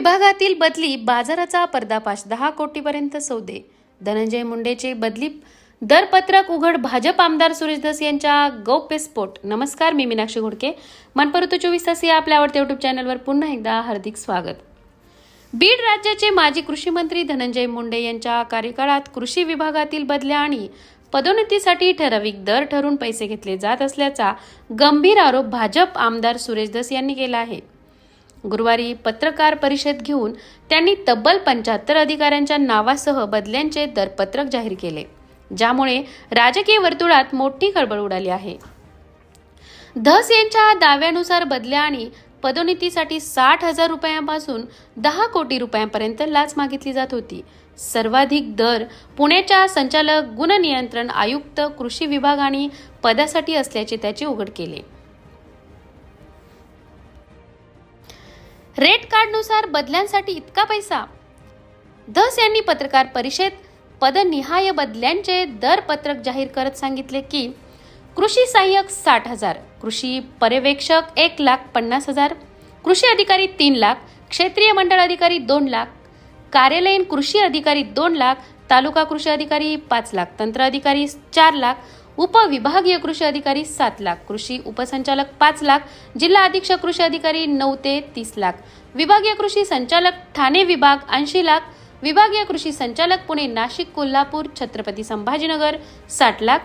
विभागातील बदली बाजाराचा पर्दापाश दहा कोटीपर्यंत सौदे. धनंजय मुंडेचे बदली दरपत्रक उघड भाजप आमदार सुरेश दस यांच्या गौप्यस्फोट नमस्कार मी मीनाक्षी घोडके. मनपरतू चोवीस तास या आपल्या आवडत्या युट्यूब चॅनलवर पुन्हा एकदा हार्दिक स्वागत. बीड राज्याचे माजी कृषी मंत्री धनंजय मुंडे यांच्या कार्यकाळात कृषी विभागातील बदल्या आणि पदोन्नतीसाठी ठराविक दर ठरून पैसे घेतले जात असल्याचा गंभीर आरोप भाजप आमदार सुरेश दस यांनी केला आहे. गुरुवारी पत्रकार परिषद घेऊन त्यांनी तब्बल पंच्याहत्तर अधिकाऱ्यांच्या नावासह बदल्यांचे दरपत्रक जाहीर केले. ज्यामुळे राजकीय वर्तुळात मोठी खळबळ उडाली आहे. धस यांच्या दाव्यानुसार बदल्या आणि पदोन्नतीसाठी साठ हजार रुपयांपासून दहा कोटी रुपयांपर्यंत लाच मागितली जात होती. सर्वाधिक दर पुण्याच्या संचालक गुणनियंत्रण आयुक्त कृषी विभाग आणि पदासाठी असल्याचे त्याचे उघड केले. रेट कार्डनुसार बदल्यांसाठी इतका पैसा? धस यांनी पत्रकार परिषद पदनिहाय बदल्यांचे दरपत्रक जाहीर करत सांगितले की कृषी सहाय्यक साठ हजार कृषी पर्यवेक्षक एक लाख पन्नास हजार कृषी अधिकारी तीन लाख क्षेत्रीय मंडळ अधिकारी दोन लाख कार्यालयीन कृषी अधिकारी दोन लाख तालुका कृषी अधिकारी पाच लाख तंत्र अधिकारी चार लाख उपविभागीय कृषी अधिकारी सात लाख कृषी उपसंचालक पाच लाख जिल्हा अधीक्षक कृषी अधिकारी नऊ ते तीस लाख. विभागीय कृषी संचालक ठाणे विभाग ऐंशी लाख. विभागीय कृषी संचालक पुणे नाशिक कोल्हापूर छत्रपती संभाजीनगर साठ लाख.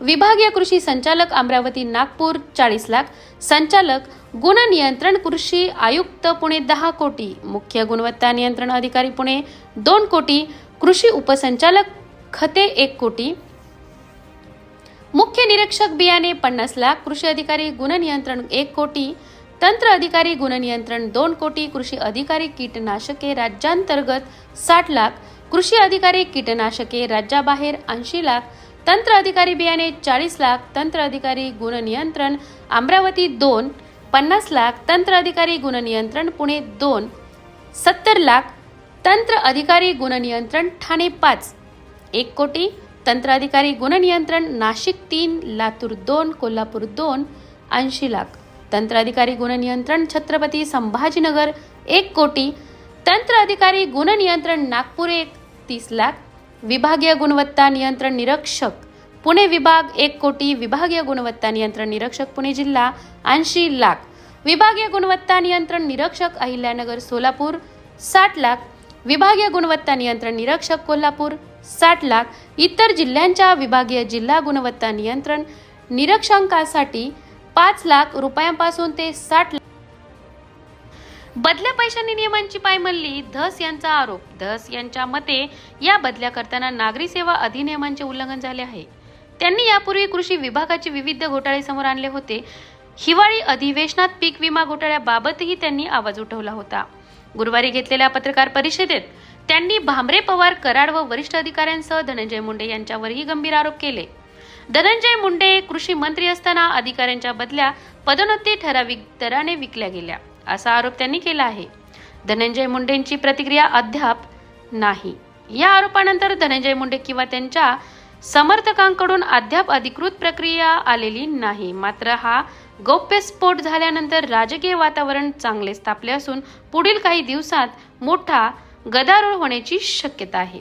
विभागीय कृषी संचालक अमरावती नागपूर चाळीस लाख. संचालक गुण नियंत्रण कृषी आयुक्त पुणे दहा कोटी. मुख्य गुणवत्ता नियंत्रण अधिकारी पुणे दोन कोटी. कृषी उपसंचालक खते एक कोटी. मुख्य निरीक्षक बियाणे पन्नास लाख कृषी अधिकारी गुणनियंत्रण एक कोटी तंत्र अधिकारी गुणनियंत्रण दोन कोटी कृषी अधिकारी कीटनाशके राज्यांतर्गत साठ लाख कृषी अधिकारी कीटनाशके राज्याबाहेर ऐंशी लाख तंत्र अधिकारी बियाणे चाळीस लाख तंत्र अधिकारी गुणनियंत्रण अमरावती दोन पन्नास लाख तंत्र अधिकारी गुणनियंत्रण पुणे दोन सत्तर लाख तंत्र अधिकारी गुणनियंत्रण ठाणे पाच एक कोटी तंत्र अधिकारी गुणनियंत्रण नाशिक तीन लातूर दोन कोल्हापूर दोन ऐंशी लाख. तंत्राधिकारी गुणनियंत्रण छत्रपती संभाजीनगर एक कोटी. तंत्र अधिकारी गुणनियंत्रण नागपूर एक तीस लाख. विभागीय गुणवत्ता नियंत्रण निरीक्षक पुणे विभाग एक कोटी. विभागीय गुणवत्ता नियंत्रण निरीक्षक पुणे जिल्हा ऐंशी लाख. विभागीय गुणवत्ता नियंत्रण निरीक्षक अहिल्यानगर सोलापूर साठ लाख. विभागीय गुणवत्ता नियंत्रण निरीक्षक कोल्हापूर साठ लाख इतर जिल्ह्यांच्या विभागीय जिल्हा गुणवत्ता नियंत्रण निरीक्षकांसाठी पाच लाख रुपयांपासून ते साठ बदल्या पैशांनी नियमांची पायमल्ली धस यांचा आरोप. धस यांच्या मते या बदल्या करताना नागरी सेवा अधिनियमांचे उल्लंघन झाले आहे. त्यांनी यापूर्वी कृषी विभागाचे विविध घोटाळे समोर आणले होते. हिवाळी अधिवेशनात पीक विमा घोटाळ्याबाबतही त्यांनी आवाज उठवला होता. गुरुवारी घेतलेल्या पत्रकार परिषदेत त्यांनी भामरे पवार कराड व वरिष्ठ अधिकाऱ्यांसह धनंजय मुंडे यांच्यावरही गंभीर आरोप केले. धनंजय मुंडे कृषी मंत्री असताना अधिकाऱ्यांच्या बदल्या पदोन्नती ठराविक दराने विकल्या गेल्या असा आरोप त्यांनी केला आहे. धनंजय मुंडेंची प्रतिक्रिया अद्याप नाही. या आरोपानंतर धनंजय मुंडे किंवा त्यांच्या समर्थकांकडून अद्याप अधिकृत प्रक्रिया आलेली नाही. मात्र हा गौप्यस्फोट झाल्यानंतर राजकीय वातावरण चांगले तापले असून पुढील काही दिवसात मोठा गदारोळ होण्याची शक्यता आहे.